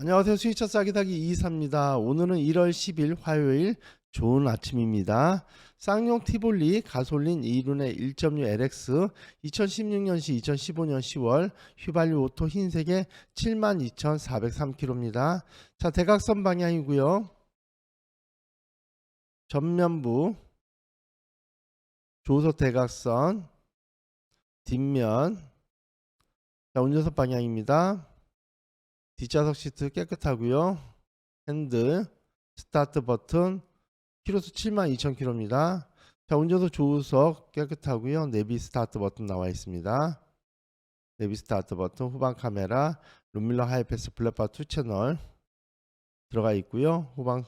안녕하세요. 수익차 싸기 사기 이사입니다. 오늘은 1월 10일 화요일 좋은 아침입니다. 쌍용 티볼리 가솔린 2륜의 1.6 LX 2016년시 2015년 10월 휘발유 오토 흰색의 72,403km입니다. 자, 대각선 방향이고요. 전면부 조소 대각선 뒷면 자, 운전석 방향입니다. 뒷좌석 시트 깨끗하고요. 핸들, 스타트 버튼, 키로수 72,000km입니다. 자, 운전석 조수석 깨끗하고요. 내비 스타트 버튼 나와 있습니다. 내비 스타트 버튼, 후방 카메라, 룸밀러 하이패스 블랙바 2 채널 들어가 있고요. 후방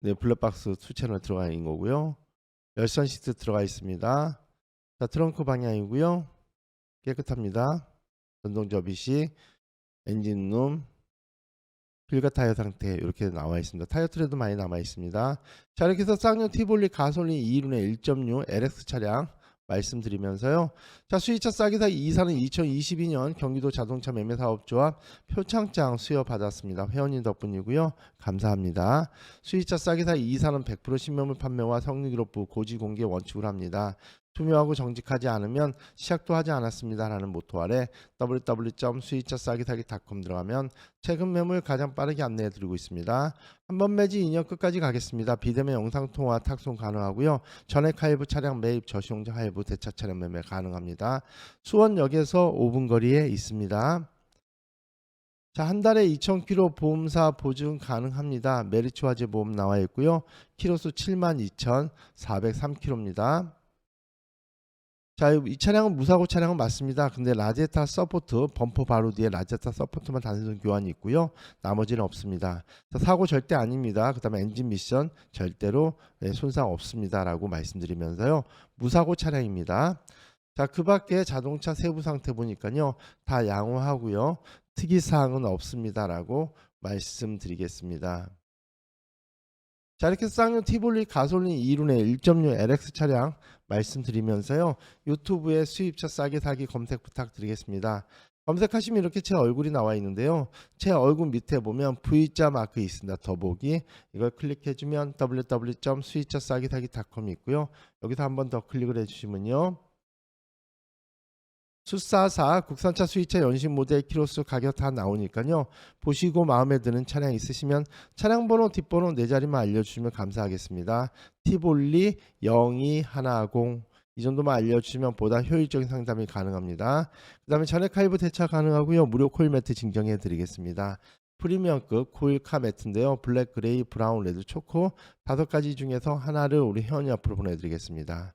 네, 블랙박스 2 채널 들어가 있는 거고요. 열선 시트 들어가 있습니다. 자, 트렁크 방향이고요. 깨끗합니다. 전동 접이식, 엔진룸, 필가 타이어 상태 이렇게 나와 있습니다. 타이어 트레도 많이 남아 있습니다. 자 이렇게 해서 쌍용 티볼리 가솔린 2륜의 1.6 LX 차량 말씀드리면서요. 자 수위차 싸기사 이사는 2022년 경기도 자동차 매매 사업조합 표창장 수여 받았습니다. 회원님 덕분이고요. 감사합니다. 수위차 싸기사 이사는 100% 신매물 판매와 성능기록부 고지 공개 원칙으로 합니다. 투명하고 정직하지 않으면 시작도 하지 않았습니다라는 모토 아래 www.수익차싸기사기.com 들어가면 최근 매물 가장 빠르게 안내해 드리고 있습니다. 한 번 매지 2년 끝까지 가겠습니다. 비대면 영상 통화 탁송 가능하고요. 전액 할부 차량 매입 저시용자 할부 대차 차량 매매 가능합니다. 수원역에서 5분 거리에 있습니다. 자, 한 달에 2,000km 보험사 보증 가능합니다. 메리츠 화재 보험 나와 있고요. 키로수 72,403km입니다. 자, 이 차량은 무사고 차량은 맞습니다. 근데 라제타 서포트 범퍼 바로 뒤에 라제타 서포트만 단순 교환이 있고요. 나머지는 없습니다. 자, 사고 절대 아닙니다. 그 다음에 엔진 미션 절대로 네, 손상 없습니다 라고 말씀드리면서요. 무사고 차량입니다. 자, 그 밖에 자동차 세부 상태 보니까요. 다 양호하고요. 특이 사항은 없습니다 라고 말씀드리겠습니다. 자 이렇게 쌍용 티볼리 가솔린 2륜의 1.6 LX 차량 말씀드리면서요. 유튜브에 수입차 싸게 사기 검색 부탁드리겠습니다. 검색하시면 이렇게 제 얼굴이 나와 있는데요. 제 얼굴 밑에 보면 V자 마크 있습니다. 더보기. 이걸 클릭해주면 www.수입차싸기사기.com이 있고요. 여기서 한번 더 클릭을 해주시면요 수사사 국산차 수입차 연식 모델 키로수 가격 다 나오니까요. 보시고 마음에 드는 차량 있으시면 차량 번호 뒷번호 네 자리만 알려주시면 감사하겠습니다. 티볼리 0210 이 정도만 알려주시면 보다 효율적인 상담이 가능합니다. 그 다음에 전액 할부 대차 가능하고요. 무료 코일 매트 증정해 드리겠습니다. 프리미엄급 코일카 매트인데요. 블랙, 그레이, 브라운, 레드, 초코 다섯 가지 중에서 하나를 우리 회원님 앞으로 보내드리겠습니다.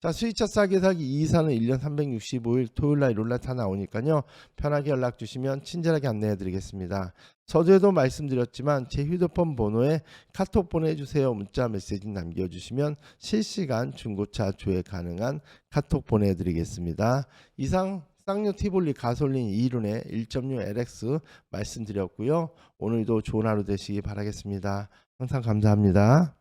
자 수입차 싸게 사기 2사는 1년 365일 토요일날 일요일날 다 나오니까요. 편하게 연락 주시면 친절하게 안내해 드리겠습니다. 서두에도 말씀드렸지만 제 휴대폰 번호에 카톡 보내주세요. 문자 메시지 남겨주시면 실시간 중고차 조회 가능한 카톡 보내드리겠습니다. 이상 쌍용 티볼리 가솔린 2륜의 1.6 LX 말씀드렸고요. 오늘도 좋은 하루 되시기 바라겠습니다. 항상 감사합니다